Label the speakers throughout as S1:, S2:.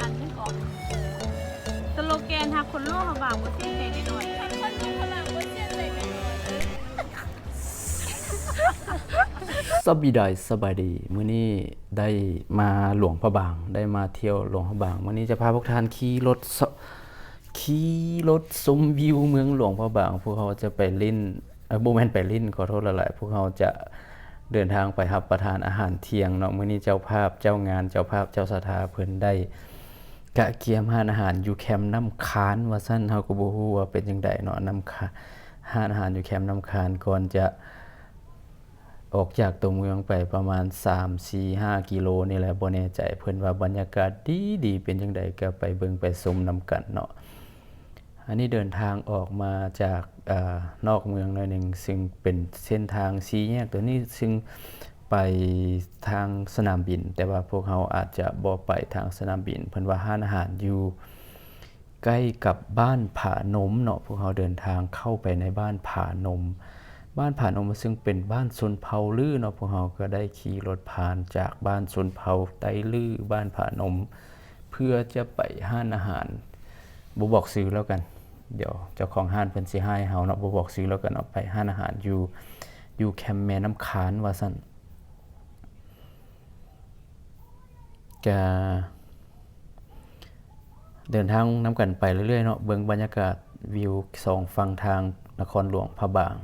S1: อันนี้ก่อนสโลแกนทาคนโลกเขาบางว่าเส้นใจหน่อย
S2: คนดูพลังว่าเชื่อใจแน่อน
S3: สบายดีสบายดีมื้อนี้ได้มาหลวงพระบาง ได้มาเที่ยวหลวงพระบางมื้อนี้จะพาพวกท่านขี่รถขี่รถชมวิวเมืองหลวงพระบาง พวกเขาจะไปลิ้นเออบ่แม่นไปลิ้นขอโทษหลายๆพวกเขาจะ เดินทางไปรับประทานอาหารเที่ยงเนาะมื้อนี้เจ้าภาพเจ้างานเจ้าภาพเจ้าสถาเพิ่นได้กะเกียมหานอาหารอยู่แคมป์น้ำคานว่าซั่นเฮาก็บ่ฮู้ว่าเป็นจังไดเนาะน้ำคาหานอาหารอยู่แคมป์น้ำคานก่อนจะออกจากตัวเมืองไปประมาณ 3 4 5 กิโลนี่แหละบ่แน่ใจเพิ่นว่าบรรยากาศดีดีๆเป็นจังไดก็ไปเบิ่งไปชมนํกันเนาะ อันนี้เดินทางออกมาจากอนอกเมืองหน่อยหนึงซึ่งเป็นเส้นทางสีแยกตัวนี้ซึ่งไปทางสนามบิน แต่ว่าพวกเราอาจจะบ่ไปทางสนามบิน เพิ่นว่าห้านอาหารอยู่ใกล้กับบ้านผานมเนาะพวกเราเดินทางเข้าไปในบ้านผานม บ้านผานมซึ่งเป็นบ้านชนเผ่าลือเนาะพวกเราก็ได้ขี่รถผ่านจากบ้านชนเผ่าไตลือบ้านผานม เพื่อจะไปห้านอาหารบบอกซื้อแล้วกัน เดี๋ยวเจ้าของห้านเพิ่นสิให้เฮาเนาะบ่บอกซื้อแล้วกันเอาะไปห้านอาหารอยู่อยู่แคมแม่น้ำคานว่าซั่นก็เดินทางน้ำกันไปเรื่อยๆเนาะเบิ่งบรรยากาศวิวสองฝั่งทางนครหลวงพระบาง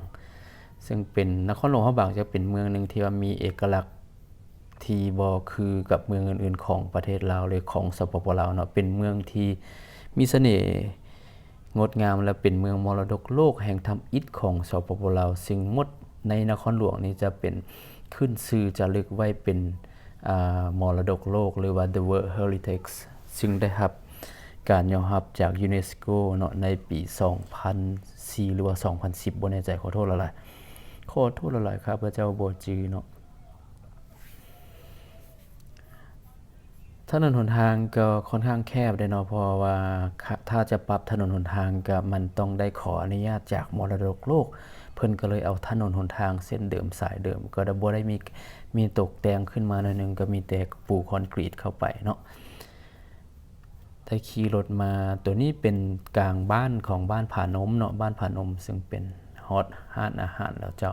S3: ซึ่งเป็นนครหลวงพระบางจะเป็นเมืองหนึ่งที่ว่ามีเอกลักษณ์ที่บ่คือกับเมืองอื่นๆ ของประเทศลาวเลยของสปปลาวเนาะเป็นเมืองที่มีเสน่ห์ งดงามและเป็นเมืองมรดกโลกแห่งธรรมอิฐของสปปลาวซึ่งมดในนครหลวงนี่จะเป็นขึ้นชื่อจะลึกไว้เป็นมรดกโลกหรือว่า the World Heritage ซึ่งได้รับการยอมรับจากยูเนสโกเนาะในปี 2004 หรือว่า 2010บ่แน่ใจขอโทษหลายขอโทษหลายครับพระเจ้าโบจือเนาะ ถนนหนทางก็ค่อนข้างแคบได้เนาะเพราะว่าถ้าจะปรับถนนหนทางก็มันต้องได้ขออนุญาตจากมรดกโลก เพิ่นก็เลยเอาถนนหนทางเส้นเดิมสายเดิม ก็ดบ่ได้มีมีตกแต่งขึ้นมาหน่อยนึงก็มีแต่ปูคอนกรีตเข้าไปเนาะได้ขี่รถมาตัวนี้เป็นกลางบ้านของบ้านผานมเนาะบ้านผานมซึ่งเป็นฮอตห้านอาหารแล้วเจ้า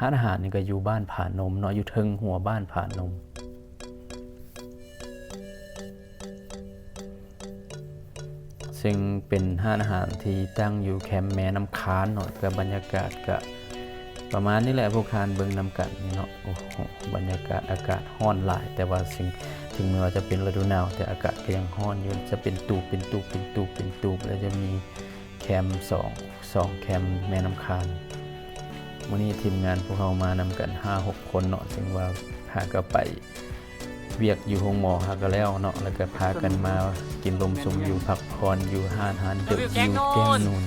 S3: ห้านอาหารนี่ก็อยู่บ้านผานมเนาะอยู่เทิงหัวบ้านผานม ซึ่งเป็นห้านอาหารที่ตั้งอยู่แคมป์แม่น้ำค้านเนาะกับบรรยากาศก็ประมาณนี้แหละพวกคานเบิงนำกันเนาะโอ้โหบรรยากาศอากาศร้อนหลาย แต่ว่าสิ่งถึงแม้ว่าจะเป็นฤดูหนาว แต่อากาศก็ยังร้อนอยู่จะเป็นตูบเป็นตูบเป็นตูบเป็นตูบแล้วจะมีแคมป์สองสองแคมป์แม่น้ำคานวันนี้ทีมงานพวกเรามานำกัน 5-6 คนเนาะซึ่งว่าหาก็ไป เวียกอยู่ห้องหมอหาก็แล้วเนาะแล้วก็พากันมากินลมชมอยู่พักผ่อนอยู่ห้านหานเดอะวิวแกงนูน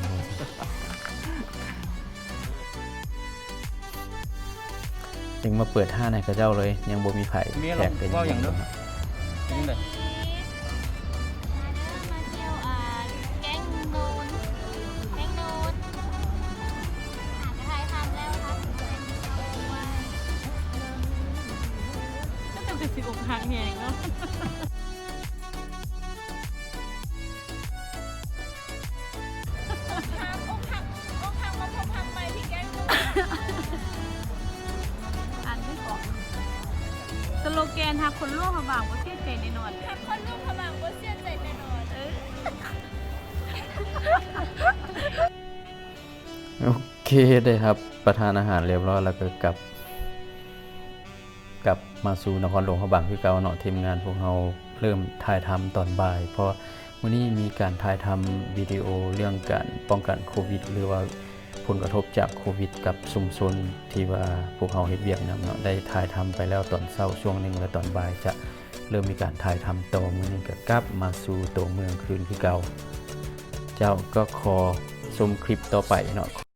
S3: ถึงมาเปิดห้านให้เขาเจ้าเลย ยังบ่มีไผ
S4: มีอะไร
S3: แขกเป็น
S4: ว่าอย่างเด้อนี่เล
S1: จะเป็นสิบอกหักแหงเนาะ
S2: ทางอกหักอกหักมาพบทางไปที่แก๊งโนน
S1: อันนี้ก่อนสโลแกนทาคนโลกเขาบางว่าเส้นใจหน่อย
S2: ทำคนดูพลังว่าเชื่อใจแน่นอนเออ
S3: โอเคได้ครับ ประทานอาหารเรียบร้อยแล้วก็กลับ กลับมาสู่นครหลวงพระบางคือเก่าเนาะทีมงานพวกเราเริ่มถ่ายทำตอนบ่าย เพราะวันนี้มีการถ่ายทำวิดีโอเรื่องการป้องกันโควิด หรือว่าผลกระทบจากโควิด กับชุมชนที่ว่าพวกเราเฮ็ดเวียกนำเนาะได้ถ่ายทำไปแล้วตอนเช้าช่วงหนึ่งแล้วตอนบ่ายจะเริ่มมีการถ่ายทำต่อมือนี้ก็กลับมาสู่ตัวเมืองคืนคือเก่า เจ้าก็ขอชมคลิปต่อไปเนาะ